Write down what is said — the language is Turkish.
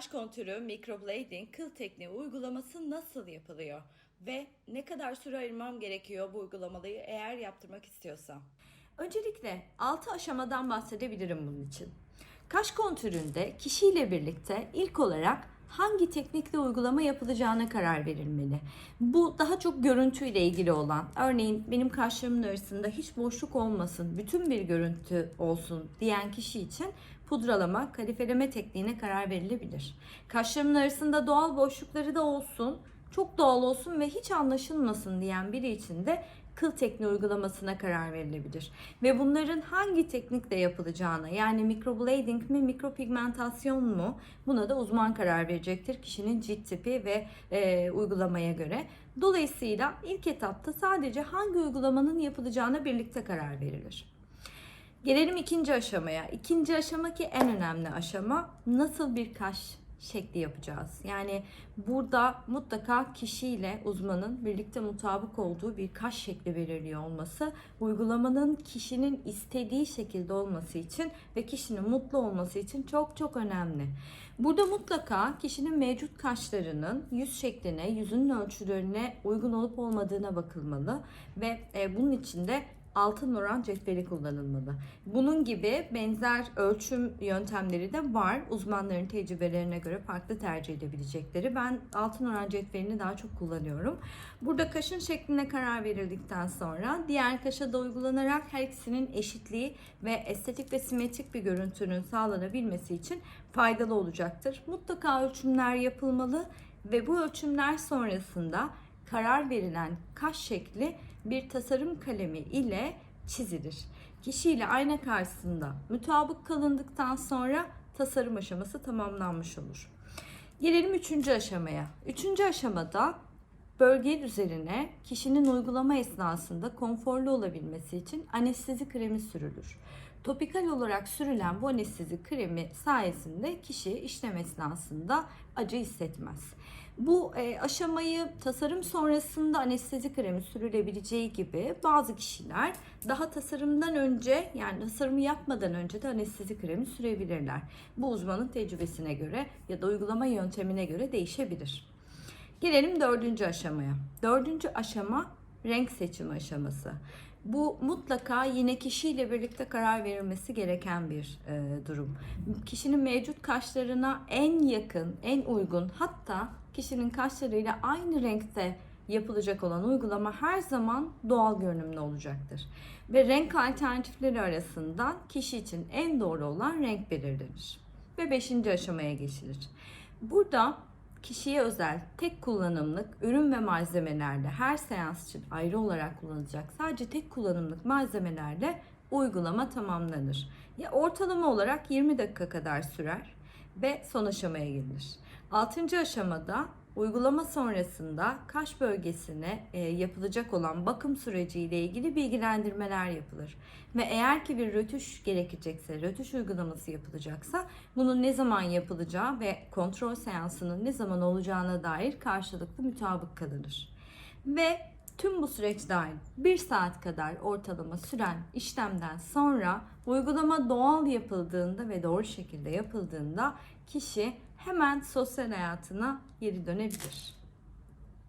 Kaş kontürü, microblading, kıl tekniği uygulaması nasıl yapılıyor? Ve ne kadar süre ayırmam gerekiyor bu uygulamayı eğer yaptırmak istiyorsam? Öncelikle 6 aşamadan bahsedebilirim bunun için. Kaş kontüründe kişiyle birlikte ilk olarak hangi teknikle uygulama yapılacağına karar verilmeli. Bu daha çok görüntüyle ilgili olan, örneğin benim kaşlarımın arasında hiç boşluk olmasın, bütün bir görüntü olsun diyen kişi için pudralama, kalifeleme tekniğine karar verilebilir. Kaşlarımın arasında doğal boşlukları da olsun, çok doğal olsun ve hiç anlaşılmasın diyen biri için de kıl tekniği uygulamasına karar verilebilir. Ve bunların hangi teknikle yapılacağına yani microblading mi mikropigmentasyon mu buna da uzman karar verecektir kişinin cilt tipi ve e, uygulamaya göre. Dolayısıyla ilk etapta sadece hangi uygulamanın yapılacağına birlikte karar verilir. Gelelim ikinci aşamaya. İkinci aşama ki en önemli aşama nasıl bir kaş şekli yapacağız. Yani burada mutlaka kişiyle uzmanın birlikte mutabık olduğu bir kaş şekli belirliyor olması, uygulamanın kişinin istediği şekilde olması için ve kişinin mutlu olması için çok çok önemli. Burada mutlaka kişinin mevcut kaşlarının yüz şekline, yüzünün ölçülerine uygun olup olmadığına bakılmalı ve e, bunun için de altın oran cetveli kullanılmalı. Bunun gibi benzer ölçüm yöntemleri de var. Uzmanların tecrübelerine göre farklı tercih edebilecekleri. Ben altın oran cetvelini daha çok kullanıyorum. Burada kaşın şekline karar verildikten sonra diğer kaşa da uygulanarak her ikisinin eşitliği ve estetik ve simetrik bir görüntünün sağlanabilmesi için faydalı olacaktır. Mutlaka ölçümler yapılmalı ve bu ölçümler sonrasında karar verilen kaş şekli bir tasarım kalemi ile çizilir. Kişiyle ayna karşısında mutabık kalındıktan sonra tasarım aşaması tamamlanmış olur. Gelelim üçüncü aşamaya. Üçüncü aşamada bölge üzerine kişinin uygulama esnasında konforlu olabilmesi için anestezi kremi sürülür. Topikal olarak sürülen bu anestezi kremi sayesinde kişi işlem esnasında acı hissetmez. Bu e, aşamayı tasarım sonrasında anestezi kremi sürülebileceği gibi bazı kişiler daha tasarımdan önce yani tasarımı yapmadan önce de anestezi kremi sürebilirler. Bu uzmanın tecrübesine göre ya da uygulama yöntemine göre değişebilir. Gelelim dördüncü aşamaya. Dördüncü aşama renk seçimi aşaması. Bu mutlaka yine kişiyle birlikte karar verilmesi gereken bir e, durum. Kişinin mevcut kaşlarına en yakın, en uygun hatta kişinin kaşlarıyla aynı renkte yapılacak olan uygulama her zaman doğal görünümlü olacaktır. Ve renk alternatifleri arasından kişi için en doğru olan renk belirlenir. Ve beşinci aşamaya geçilir. Burada kişiye özel tek kullanımlık ürün ve malzemelerle her seans için ayrı olarak kullanılacak sadece tek kullanımlık malzemelerle uygulama tamamlanır. Ya ortalama olarak 20 dakika kadar sürer ve son aşamaya gelinir. Altıncı aşamada uygulama sonrasında kaş bölgesine e, yapılacak olan bakım süreci ile ilgili bilgilendirmeler yapılır. Ve eğer ki bir rötuş gerekecekse, rötuş uygulaması yapılacaksa bunun ne zaman yapılacağı ve kontrol seansının ne zaman olacağına dair karşılıklı mutabık kalınır. Ve Tüm bu süreç dahil 1 saat kadar ortalama süren işlemden sonra uygulama doğal yapıldığında ve doğru şekilde yapıldığında kişi hemen sosyal hayatına geri dönebilir.